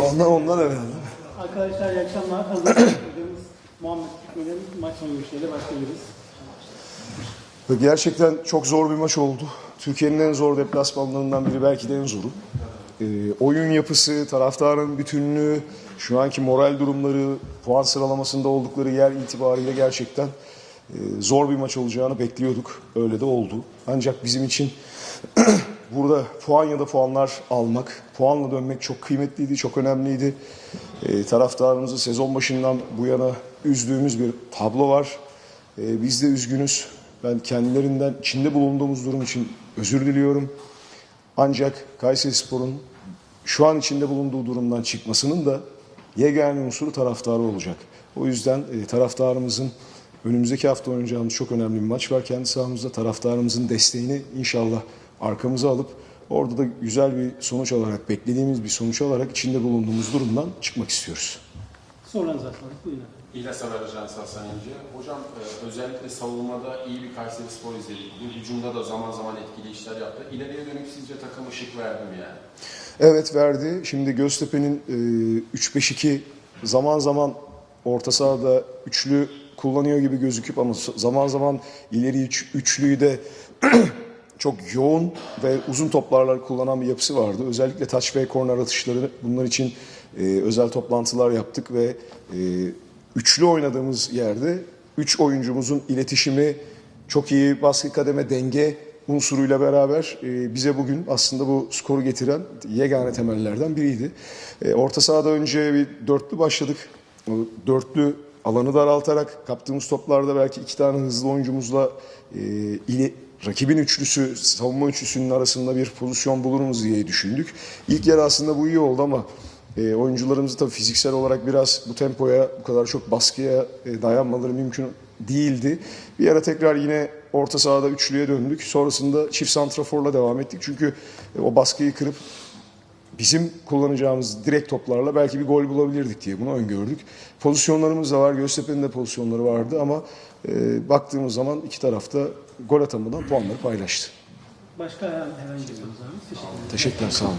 Ondan ondan herhalde. Arkadaşlar iyi akşamlar. Hazırladığımız Muhammed Hikmet'in maç sonu görüşleriyle başlayabiliriz. Gerçekten çok zor bir maç oldu. Türkiye'nin en zor deplasmanlarından biri belki de en zoru. Ee, oyun yapısı, taraftarın bütünlüğü, şu anki moral durumları, puan sıralamasında oldukları yer itibariyle gerçekten e, zor bir maç olacağını bekliyorduk. Öyle de oldu. Ancak bizim için burada puan ya da puanlar almak, puanla dönmek çok kıymetliydi, çok önemliydi. E, taraftarımızı sezon başından bu yana üzdüğümüz bir tablo var. E, biz de üzgünüz. Ben kendilerinden içinde bulunduğumuz durum için özür diliyorum. Ancak Kayserispor'un şu an içinde bulunduğu durumdan çıkmasının da yegane unsuru taraftarı olacak. O yüzden e, taraftarımızın önümüzdeki hafta oynayacağımız çok önemli bir maç var kendi sahamızda. Taraftarımızın desteğini inşallah arkamıza alıp orada da güzel bir sonuç alarak, beklediğimiz bir sonuç alarak içinde bulunduğumuz durumdan çıkmak istiyoruz. Sorularınızı atladık. Buyurun. İlyas Haber Ajansı Hasan İnce. Hocam e, özellikle savunmada iyi bir Kayseri Spor izledik. Bu hücumda da zaman zaman etkili işler yaptı. İleriye dönük sizce takım ışık verdi mi yani? Evet verdi. Şimdi Göztepe'nin e, 3-5-2 zaman zaman orta sahada üçlü kullanıyor gibi gözüküp ama zaman zaman ileri üç, üçlüyü de çok yoğun ve uzun toplarla kullanan bir yapısı vardı. Özellikle touch ve corner atışları bunlar için e, özel toplantılar yaptık ve e, üçlü oynadığımız yerde üç oyuncumuzun iletişimi çok iyi baskı kademe denge unsuruyla beraber e, bize bugün aslında bu skoru getiren yegane temellerden biriydi. E, orta sahada önce bir dörtlü başladık. O dörtlü alanı daraltarak kaptığımız toplarda belki iki tane hızlı oyuncumuzla e, ile, rakibin üçlüsü, savunma üçlüsünün arasında bir pozisyon bulur muyuz diye düşündük. İlk yer aslında bu iyi oldu ama e, oyuncularımız tabii fiziksel olarak biraz bu tempoya, bu kadar çok baskıya e, dayanmaları mümkün değildi. Bir ara tekrar yine orta sahada üçlüye döndük. Sonrasında çift santraforla devam ettik. Çünkü e, o baskıyı kırıp bizim kullanacağımız direkt toplarla belki bir gol bulabilirdik diye bunu öngördük. Pozisyonlarımız da var. Göztepe'nin de pozisyonları vardı ama e, baktığımız zaman iki tarafta gol atamadan puanları paylaştı. Başka herhangi bir. Teşekkürler, sağ olun.